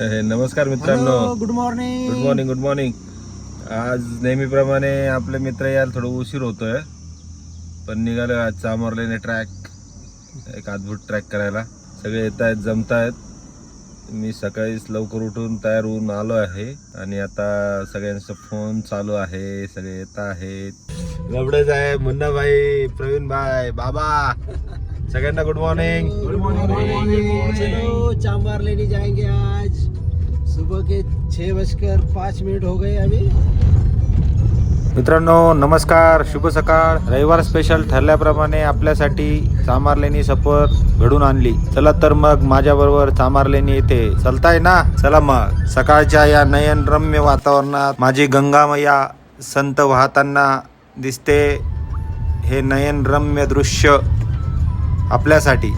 हे, नमस्कार मित्रांनो. Good morning good morning good morning आज नेहमीप्रमाणे आपले मित्र यायला थोडं उशीर होतोय पण निघालो आज चामरलेने ट्रॅक एक अद्भुत ट्रॅक करायला. सगळे येत आहेत जमत आहेत मी सकाळीच लवकर उठून तयार होऊन आलो आहे आणि आता सगळ्यांचा फोन चालू आहे सगळे येत आहेत. गबडच आहे मुन्ना भाई प्रवीण भाई बाबा सगळ्यांना गुड मॉर्निंग गुड मॉर्निंग चांबार लेने जाएंगे आज. सुबह के छः बजकर पाँच मिनट हो गए अभी। मित्रांनो नमस्कार शुभ सकाळ. रविवार स्पेशल ठरल्याप्रमाणे आपल्यासाठी चामारलेनी सफर घडून आणली. चला तर मग माझ्या बरोबर चामारलेनी येते चलताय ना? चला मग. सकाळच्या या नयनरम्य वातावरणात माझी गंगामया संत वाहताना दिसते हे नयनरम्य दृश्य आपल्यासाठी.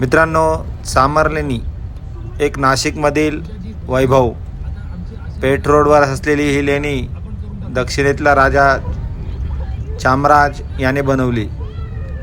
मित्रांनो सामरलेनी एक नाशिकमधील वैभव. पेठ रोडवर असलेली ही लेणी दक्षिणेतला राजा चामराज याने बनवली.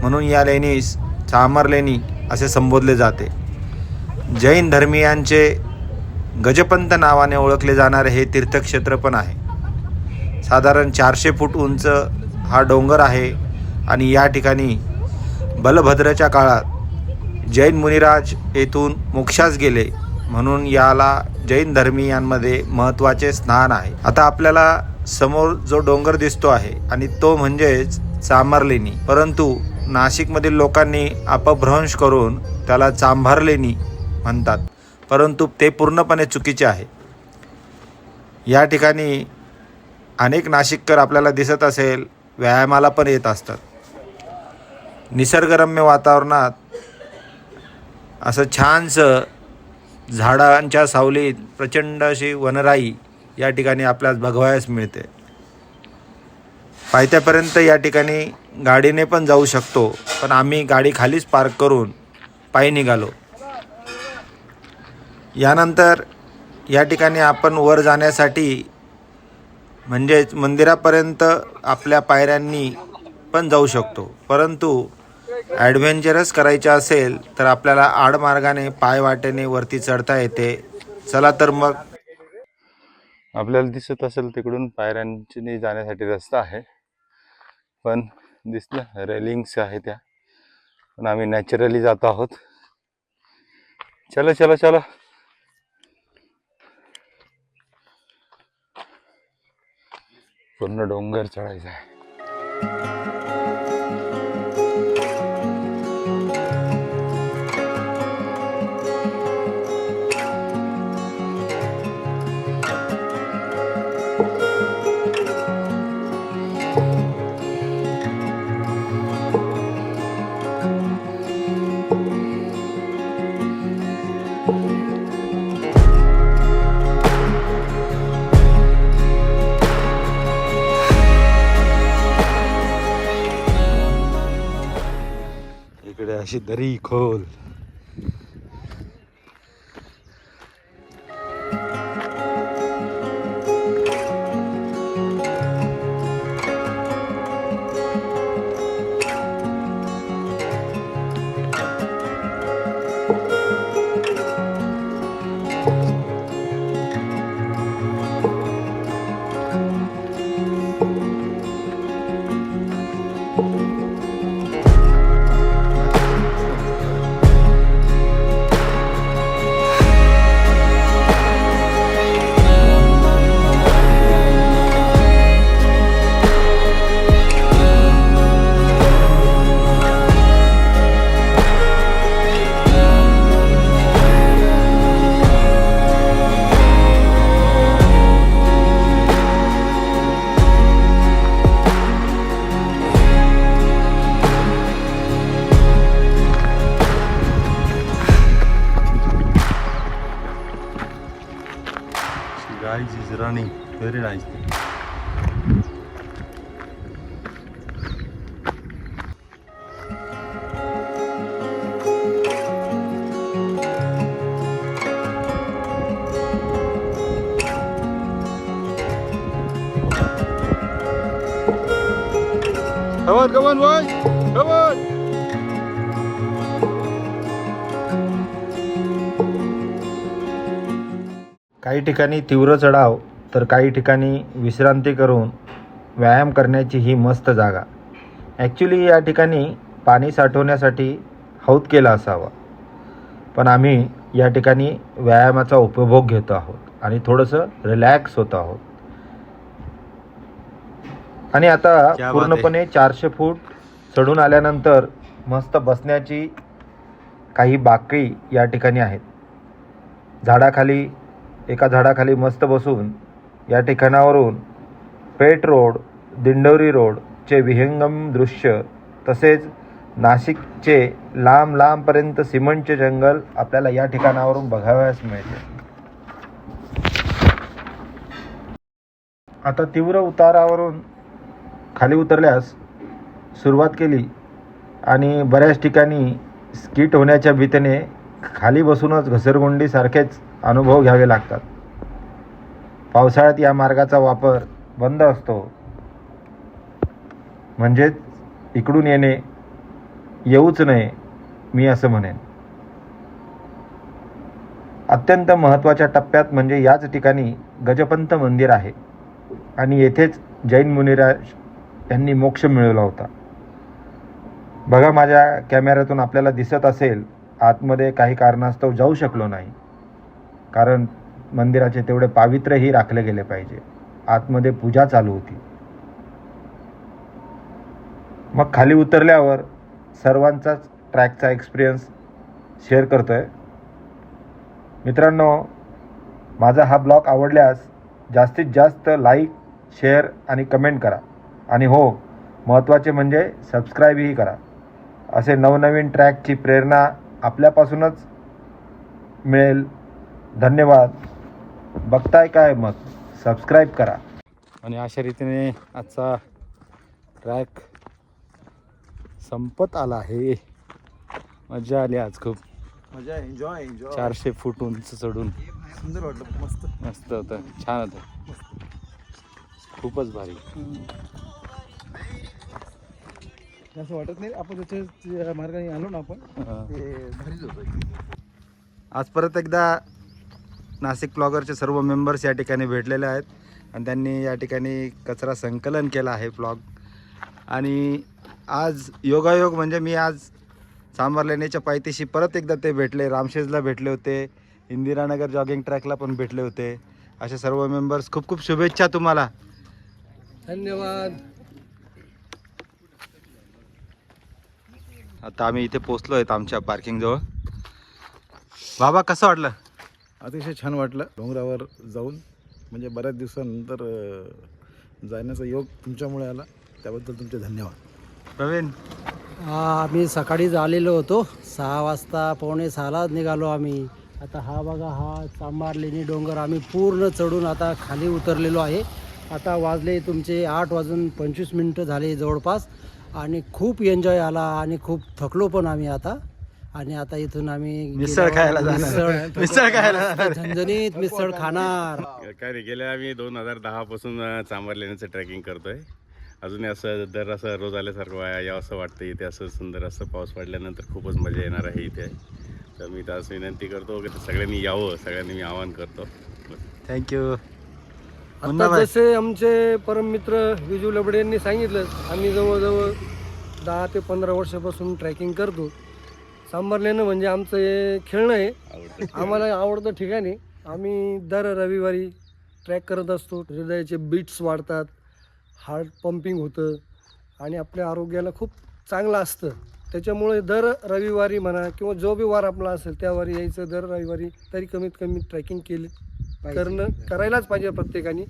म्हणून या लेणीस चामर लेणी असे संबोधले जाते. जैन धर्मीयांचे गजपंत नावाने ओळखले जाणारे हे तीर्थक्षेत्र पण आहे. साधारण चारशे फूट उंच हा डोंगर आहे आणि या ठिकाणी बलभद्राच्या काळात जैन मुनिराज येथून मोक्षास गेले म्हणून याला जैन धर्मीयांमध्ये महत्त्वाचे स्थान आहे. आता आपल्याला समोर जो डोंगर दिसतो आहे आणि तो म्हणजेच चांभारलेणी. परंतु नाशिकमधील लोकांनी अपभ्रंश करून त्याला चांभारलेणी म्हणतात. परंतु ते पूर्णपणे चुकीचे आहे. या ठिकाणी अनेक नाशिककर आपल्याला दिसत असेल व्यायामाला पण येत असतात. निसर्गरम्य वातावरणात असं छानसं झाडांच्या सावलीत प्रचंड अशी वनराई या ठिकाणी आपल्यास बघवायस मिळते. पायथ्यापर्यंत या ठिकाणी गाडीने पण जाऊ शकतो पण आम्ही गाडी खालीच पार्क करून पायी निघालो. यानंतर या ठिकाणी आपण वर जाण्यासाठी म्हणजेच मंदिरापर्यंत आपल्या पायऱ्यांनी पण जाऊ शकतो परंतु ॲडव्हेंचरस करायचे असेल तर आपल्याला आडमार्गाने पाय वाटेने वरती चढता येते. चला तर मग. आपल्याला दिसत असेल तिकडून पायऱ्यांची जाण्यासाठी रस्ता आहे. पण दिसलं रेलिंग्स आहे त्या. पण आम्ही नॅचरली जात आहोत. चला चला चला. पूर्ण डोंगर चढायचा आहे. इकडे अशी दरी खोल running. Very nicely. Come on, come on, boy. Come on. काही ठिकाणी तीव्र चढाव तर काही ठिकाणी विश्रांती करून व्यायाम करण्याची ही मस्त जागा. ॲक्च्युली या ठिकाणी पाणी साठवण्यासाठी हौद केला असावा. पण आम्ही या ठिकाणी व्यायामाचा उपभोग घेतो आहोत आणि थोडंसं रिलॅक्स होतो आहोत. आणि आता. पूर्णपणे चारशे फूट चढून आल्यानंतर मस्त बसण्याची काही बाकडी या ठिकाणी आहेत. झाडाखाली एका झाडाखाली मस्त बसून या ठिकाणावरून पेट रोड दिंडोरी रोडचे विहंगम दृश्य तसेच नाशिकचे लांब लांबपर्यंत सिमेंटचे जंगल आपल्याला या ठिकाणावरून बघावयास मिळते. आता तीव्र उतारावरून खाली उतरल्यास सुरुवात केली आणि बऱ्याच ठिकाणी स्किट होण्याच्या भीतीने खाली बसूनच घसरगुंडीसारखेच अनुभव घ्यावे लागतात. पावसाळ्यात या मार्गाचा वापर बंद असतो. म्हणजेच इकडून येणे येऊच नये मी असं म्हणेन. अत्यंत महत्त्वाच्या टप्प्यात म्हणजे याच ठिकाणी गजपंत मंदिर आहे. आणि येथेच जैन मुनिराज यांनी मोक्ष मिळवला होता. बघा माझ्या कॅमेऱ्यातून आपल्याला दिसत असेल आतमध्ये काही कारणास्तव जाऊ शकलो नाही. कारण मंदिराचे तेवढे पावित्र्यही राखले गेले पाहिजे. आतमध्ये पूजा चालू होती. मग खाली उतरल्यावर सर्वांचाच ट्रॅकचा एक्सपिरियन्स शेअर करतोय. मित्रांनो माझा हा ब्लॉग आवडल्यास जास्तीत जास्त लाईक शेअर आणि कमेंट करा. आणि हो महत्त्वाचे म्हणजे सबस्क्राईबही करा. असे नवनवीन ट्रॅकची प्रेरणा आपल्यापासूनच मिळेल. धन्यवाद. बघताय काय मग. सबस्क्राईब करा. आणि अशा रीतीने आजचा ट्रॅक संपत आला आहे. मजा आली आज खूप. मजा एन्जॉय एन्जॉय चारशे फूट उंच चढून. सुंदर वाटलं मस्त. मस्त होतं. छान होतं. खूपच भारी. असं वाटत नाही. आपण त्याच्या मार्गाने आलो ना आपण हा. ते भारीच होतं. आज परत एकदा नाशिक ब्लॉगरचे सर्व मेंबर्स या ठिकाणी भेटलेले आहेत आणि त्यांनी या ठिकाणी कचरा संकलन केलं आहे ब्लॉग. आणि आज योगायोग म्हणजे मी आज सांबार लेण्याच्या पायथ्याशी परत एकदा ते भेटले. रामशेजला भेटले होते इंदिरानगर जॉगिंग ट्रॅकला पण भेटले होते. असे सर्व मेंबर्स खूप खूप शुभेच्छा तुम्हाला. धन्यवाद. आता आम्ही इथे पोचलो आहेत आमच्या पार्किंगजवळ बाबा कसं वाटलं? अतिशय छान वाटलं. डोंगरावर जाऊन म्हणजे बऱ्याच दिवसानंतर जाण्याचा योग तुमच्यामुळे आला. त्याबद्दल तुमचे धन्यवाद. प्रवीण? आम्ही सकाळीच आलेलो होतो. सहा वाजता पावणे सहालाच निघालो आम्ही. आता हा बघा हा चांबार लेणी डोंगर आम्ही पूर्ण चढून आता खाली उतरलेलो आहे. आता वाजले तुमचे आठ वाजून पंचवीस मिनटं झाले जवळपास. आणि खूप एन्जॉय आला आणि खूप थकलो पण आम्ही आता. आणि आता इथून आम्ही मिसळ खायला जाणार. मिसळ- मिसळ खायला. झणझणीत मिसळ खाणार. काय नाही गेल्या आम्ही दोन हजार दहा पासून चांबार लेण्याचं ट्रेकिंग करतोय. अजूनही असं दर असं रोज आल्यासारखं वाया यावं असं वाटतं इथे असं सुंदर असं पाऊस पडल्यानंतर खूपच मजा येणार आहे इथे. तर मी तर असं विनंती करतो की सगळ्यांनी यावं सगळ्यांनी मी आवाहन करतो. थँक्यू आता जसे आमचे परममित्र विजू लबडे यांनी सांगितलं आम्ही जवळजवळ दहा ते पंधरा वर्षापासून ट्रॅकिंग करतो. सांबारलेणं म्हणजे आमचं हे खेळणं आहे. आम्हाला आवडतं ठिकाणी आम्ही दर रविवारी ट्रॅक करत असतो. हृदयाचे बीट्स वाढतात हार्ट पंपिंग होतं आणि आपल्या आरोग्याला खूप चांगलं असतं. त्याच्यामुळे दर रविवारी म्हणा किंवा जो बी वार आपला असेल त्या वारी यायचं दर रविवारी तरी कमीत कमी ट्रॅकिंग केली. करणं करायलाच पाहिजे प्रत्येकाने.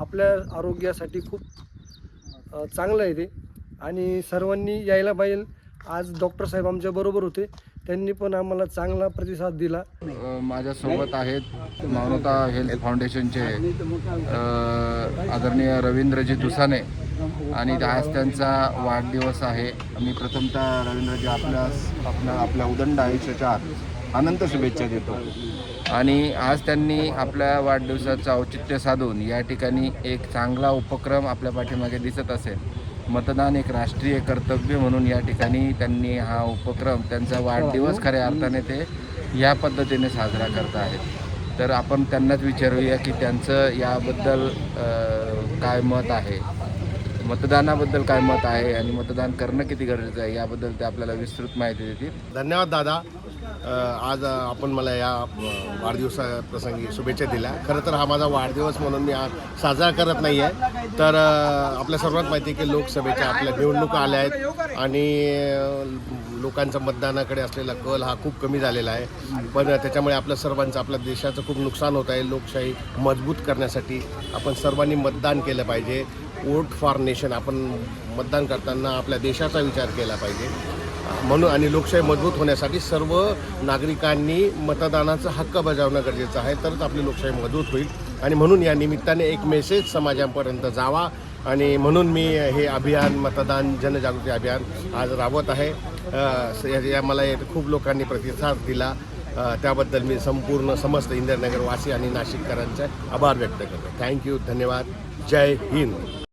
आपल्या आरोग्यासाठी खूप चांगलं आहे ते. आणि सर्वांनी यायला पाहिजे. आज डॉक्टर साहेब आमच्या बरोबर होते. त्यांनी पण आम्हाला चांगला प्रतिसाद दिला. माझ्यासोबत आहेत मानवता हेल्थ फाउंडेशनचे आदरणीय रवींद्रजी दुसाने. आणि आज त्यांचा वाढदिवस आहे. मी प्रथमतः रवींद्रजी आपल्या आपल्या आपल्या उदंड आयुष्याच्या अनंत शुभेच्छा देतो. आणि आज त्यांनी आपल्या वाढदिवसाचं औचित्य साधून या ठिकाणी एक चांगला उपक्रम आपल्या पाठीमागे दिसत असेल. मतदान एक राष्ट्रीय कर्तव्य म्हणून या ठिकाणी त्यांनी हा उपक्रम त्यांचा वाढदिवस खऱ्या अर्थाने ते या पद्धतीने साजरा करत आहेत. तर आपण त्यांनाच विचारूया की त्यांचं याबद्दल काय मत आहे? मतदानाबद्दल काय मत आहे आणि मतदान करणं किती गरजेचं आहे याबद्दल ते आपल्याला विस्तृत माहिती देतील. धन्यवाद दादा. आज आपण मला या वाढदिवसा वाढदिवसाप्रसंगी शुभेच्छा दिल्या. खरं तर हा माझा वाढदिवस म्हणून मी आज साजरा करत नाही आहे तर आपल्या सर्वात माहिती आहे की लोकसभेच्या आपल्या निवडणुका आल्या आहेत आणि लोकांचं लोकांचा मतदानाकडे असलेला कल हा खूप कमी झालेला आहे. पण त्याच्यामुळे आपल्या सर्वांचं आपल्या देशाचं खूप नुकसान होत आहे. लोकशाही मजबूत करण्यासाठी आपण सर्वांनी मतदान केलं पाहिजे. वोट फॉर नेशन आपण मतदान करताना आपल्या देशाचा विचार केला पाहिजे. म्हणून आणि लोकशाही मजबूत होण्यासाठी सर्व नागरिकांनी मतदानाचा हक्क बजावणं गरजेचं आहे तरच आपली लोकशाही मजबूत होईल. आणि म्हणून या निमित्ताने एक मेसेज समाजापर्यंत जावा आणि म्हणून मी हे अभियान मतदान जनजागृती अभियान आज राबवत आहे. स- या- मला खूप लोकांनी प्रतिसाद दिला. त्याबद्दल मी संपूर्ण समस्त इंदिरानगरवासी आणि नाशिककरांचे आभार व्यक्त करतो. थँक्यू धन्यवाद. जय हिंद.